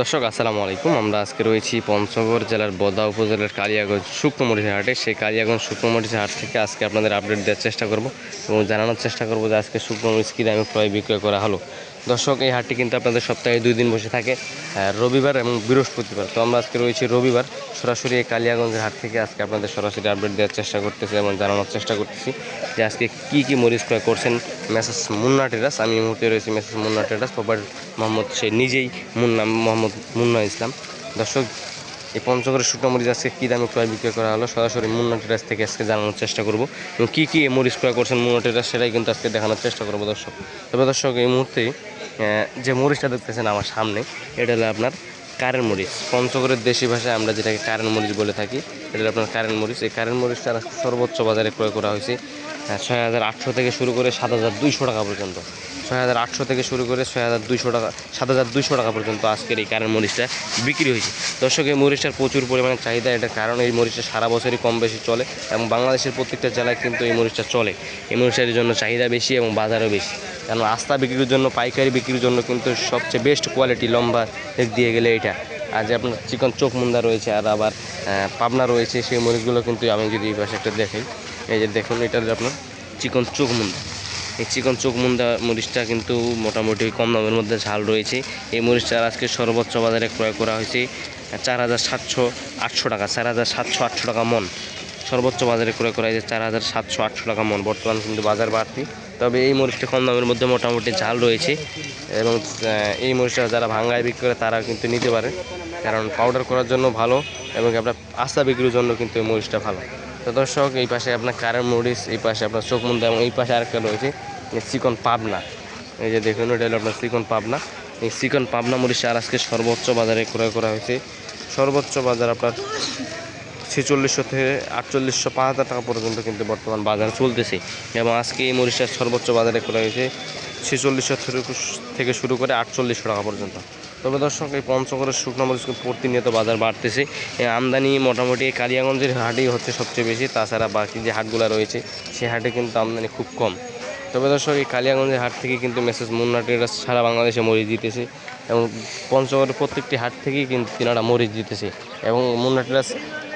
দর্শক, আসসালামু আলাইকুম। আমরা আজকে রয়েছি পঞ্চগড় জেলার বদা উপজেলার কালিয়াগঞ্জ শুকনোমরিচের হাটে। সেই কালিয়াগঞ্জ শুকনোমরিচের হাট থেকে আজকে আপনাদের আপডেট দেওয়ার চেষ্টা করব এবং জানানোর চেষ্টা করব যে আজকে শুক্রমরিচ কী দামে ক্রয় বিক্রয় করা হলো। দর্শক, এই হাটটি কিন্তু আপনাদের সপ্তাহে দুই দিন বসে থাকে রবিবার এবং বৃহস্পতিবার। তো আমরা আজকে রয়েছি রবিবার, সরাসরি এই কালিয়াগঞ্জের হাট থেকে আজকে আপনাদের সরাসরি আপডেট দেওয়ার চেষ্টা করতেছি এবং জানানোর চেষ্টা করতেছি যে আজকে কী কী মরিচ ক্রয় করছেন মেসেজ মুন্না টেরাস আমি এই মুহূর্তে রয়েছি message Munna terrace proper Mohammad, সে নিজেই মুন্না, মোহাম্মদ মুন্না ইসলাম। দর্শক, এই পঞ্চগড়ের শুকনো মরিচ আজকে কী দামে ক্রয় বিক্রয় করা হলো? সরাসরি মুন্না টেরাস থেকে আজকে জানানোর চেষ্টা করব। এবং কী কী মরিচ ক্রয় করছেন মুন্না টেরাস সেটাই কিন্তু আজকে দেখানোর চেষ্টা করব দর্শক। তবে দর্শক, এই মুহূর্তে যে মরিচটা দেখতেছেন আমার সামনে, এটা হলো আপনার কারেন্ট মরিচ। পঞ্চগড়ের দেশি ভাষায় আমরা যেটাকে কারেন্ট মরিচ বলে থাকি, এটা হলো আপনার কারেন্ট মরিচ। এই কারেন্ট মরিচটা সর্বোচ্চ বাজারে ক্রয় করা হয়েছে ছয় হাজার আটশো থেকে শুরু করে সাত হাজার দুইশো টাকা পর্যন্ত। ছয় হাজার আটশো থেকে শুরু করে ছয় হাজার দুইশো টাকা, সাত হাজার দুইশো টাকা পর্যন্ত আজকের এই কারেন্ট মরিচটা বিক্রি হয়েছে। দর্শক, এই মরিচটার প্রচুর পরিমাণে চাহিদা, এটার কারণ এই মরিচটা সারা বছরই কম বেশি চলে এবং বাংলাদেশের প্রত্যেকটা জেলায় কিন্তু এই মরিচটা চলে। এই মরিচটার জন্য চাহিদা বেশি এবং বাজারও বেশি। কারণ আস্থা বিক্রির জন্য, পাইকারি বিক্রির জন্য কিন্তু সবচেয়ে বেস্ট কোয়ালিটি লম্বা দিক দিয়ে গেলে এটা। আর যে আপনার চিকন চোখ মুন্দা রয়েছে আর আবার পাবনা রয়েছে, সেই মরিচগুলো কিন্তু আমি যদি এই একটা দেখাই। এই যে দেখুন, এটা আপনার চিকন চোখ মুন্দা। এই চিকন চোখ মুন্দা মরিচটা কিন্তু মোটামুটি কম দামের মধ্যে ঝাল রয়েছে। এই মরিচটা আজকে সর্বোচ্চ বাজারে ক্রয় করা হয়েছে চার হাজার সাতশো আটশো টাকা, চার হাজার সাতশো আটশো টাকা মন। সর্বোচ্চ বাজারে ক্রয় করা হয়েছে চার হাজার সাতশো আটশো টাকা মন। বর্তমান কিন্তু বাজার বাড়তি। তবে এই মরিচটা কম দামের মধ্যে মোটামুটি ঝাল রয়েছে এবং এই মরিচটা যারা ভাঙ্গায় বিক্রি করে তারা কিন্তু নিতে পারে। কারণ পাউডার করার জন্য ভালো এবং আপনার আস্থা বিক্রির জন্য কিন্তু এই মরিচটা ভালো। তো দর্শক, এই পাশে আপনার কারেন্ট মরিচ, এই পাশে আপনার চোখ মুন্দা এবং এই পাশে আরেকটা রয়েছে চিকন পাবনা। এই যে দেখুন, এটা হলো আপনার চিকন পাবনা। এই চিকন পাবনা মরিচটা আর আজকে সর্বোচ্চ বাজারে ক্রয় করা হয়েছে। সর্বোচ্চ বাজার আপনার ছেচল্লিশশো থেকে আটচল্লিশশো পাঁচ হাজার টাকা পর্যন্ত কিন্তু বর্তমান বাজার চলতেছে। এবং আজকে এই মরিচটার সর্বোচ্চ বাজারে করা হয়েছে ছেচল্লিশশো থেকে শুরু করে আটচল্লিশশো টাকা পর্যন্ত। তবে দর্শক, এই পঞ্চগড়ের শুকনো মরিচ প্রতিনিয়ত বাজার বাড়তেছে। আমদানি মোটামুটি কালিয়াগঞ্জের হাটেই হচ্ছে সবচেয়ে বেশি। তাছাড়া বাকি যে হাটগুলো রয়েছে সেই হাটে কিন্তু আমদানি খুব কম। তবে দর্শক, এই কালিয়াগঞ্জের হাট থেকে কিন্তু মেসেজ মুন্না ট্রেডার্স সারা বাংলাদেশে মরিচ দিতেছে এবং পঞ্চগড়ের প্রত্যেকটি হাট থেকেই কিন্তু তিনারা মরিচ দিতেছে এবং মুন্না ট্রেডার্স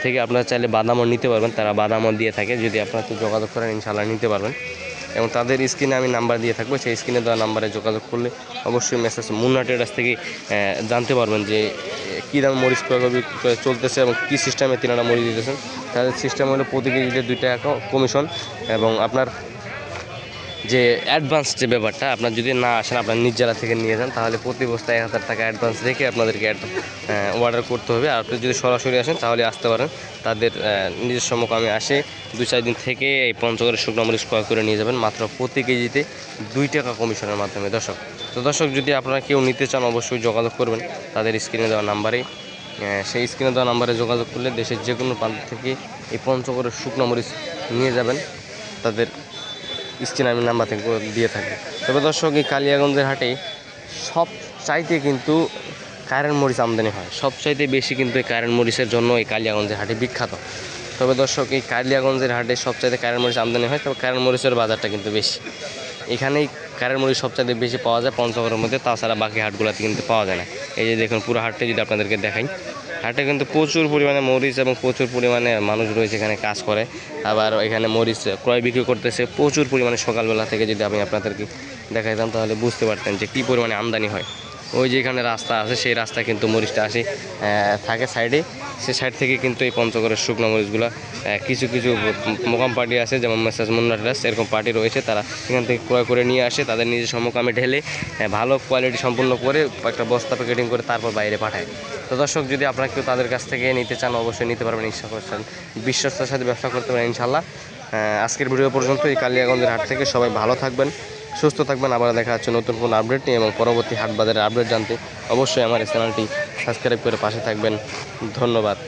থেকে আপনারা চাইলে বাদামও নিতে পারবেন, তারা বাদামও দিয়ে থাকে, যদি আপনারা যোগাযোগ করেন ইনশাল্লাহ নিতে পারবেন। এবং তাদের স্ক্রিনে আমি নাম্বার দিয়ে থাকব, সেই স্ক্রিনে দেওয়া নাম্বারে যোগাযোগ করলে অবশ্যই মেসেজ মুন্না ট্রেডার্স থেকে জানতে পারবেন যে কী দাম মরিচ চলতেছে এবং কী সিস্টেমে তিনারা মরিচ দিতেছেন। তাদের সিস্টেম হলো প্রতি কেজিতে দুই টাকা কমিশন এবং আপনার যে অ্যাডভান্স যে ব্যাপারটা আপনার যদি না আসেন আপনার নিজ জেলা থেকে নিয়ে যান তাহলে প্রতি বস্তায় এক হাজার টাকা অ্যাডভান্স রেখে আপনাদেরকে অর্ডার করতে হবে। আর আপনি যদি সরাসরি আসেন তাহলে আসতে পারেন। তাদের নিজস্ব মোকামে আসে। দু চার দিন থেকে এই পঞ্চগড়ের শুকনো মরিচ ক্রয় করে নিয়ে যাবেন মাত্র প্রতি কেজিতে দুই টাকা কমিশনের মাধ্যমে। দর্শক তো দর্শক যদি আপনারা কেউ নিতে চান অবশ্যই যোগাযোগ করবেন। তাদের স্ক্রিনে দেওয়া নাম্বারেই আহ, সেই স্ক্রিনে দেওয়া নাম্বারে যোগাযোগ করলে দেশের যে কোনো প্রান্ত থেকে এই পঞ্চগড়ের শুকনো মরিচ নিয়ে যাবেন। তাদের স্ক্রিনে আমি নাম্বার থেকে দিয়ে থাকি। তবে দর্শক, এই কালিয়াগঞ্জের হাটে সব চাইতে কিন্তু কারেন্ট মরিচ আমদানি হয়। সব চাইতে বেশি কিন্তু এই কারেন্ট মরিচের জন্য এই কালিয়াগঞ্জের হাটে বিখ্যাত। তবে দর্শক, এই কালিয়াগঞ্জের হাটে সবচাইতে কারেন্ট মরিচ আমদানি হয়, তবে কারেন্ট মরিচের বাজারটা কিন্তু বেশি। এখানেই কারেন্ট মরিচ সবচাইতে বেশি পাওয়া যায় পঞ্চগড়ের মধ্যে, তাছাড়া বাকি হাটগুলোতে কিন্তু পাওয়া যায় না। এই যে দেখুন, পুরো হাটটা যদি আপনাদেরকে দেখাই হাটে কিন্তু প্রচুর পরিমাণে মরিচ এবং প্রচুর পরিমাণে মানুষ রয়েছে এখানে কাজ করে। আবার এখানে মরিচ ক্রয় বিক্রি করতেছে। প্রচুর পরিমাণে সকালবেলা থেকে যদি আমি আপনাদেরকে দেখাইতাম তাহলে বুঝতে পারতেন যে কী পরিমাণে আমদানি হয়। ওই যেখানে রাস্তা আছে, সেই রাস্তা কিন্তু মরিচটা আসে থাকে সাইডে। সে সাইড থেকে কিন্তু এই পঞ্চগড়ের শুকনো মরিচগুলো কিছু কিছু মোকাম পার্টি আছে, যেমন মেসাজ মুন্নাটাস এরকম পার্টি রয়েছে। তারা এখান থেকে ক্রয় করে নিয়ে আসে, তাদের নিজস্ব মোকামে ঢেলে ভালো কোয়ালিটি সম্পূর্ণ করে একটা বস্তা প্যাকেটিং করে তারপর বাইরে পাঠায়। তো দর্শক, যদি আপনারা কেউ তাদের কাছ থেকে নিতে চান, অবশ্যই নিতে পারবেন ইচ্ছা করছেন বিশ্বস্তার সাথে ব্যবসা করতে পারেন ইনশাল্লাহ আজকের ভিডিও পর্যন্ত এই কালিয়াগঞ্জের হাট থেকে সবাই ভালো থাকবেন। সুস্থ থাকবেন। আবার দেখা যাচ্ছে নতুন কোনো আপডেট নিয়ে এবং পরবর্তী হাট বাজারের আপডেট জানতে অবশ্যই আমার এই চ্যানেলটি সাবস্ক্রাইব করে পাশে থাকবেন। ধন্যবাদ।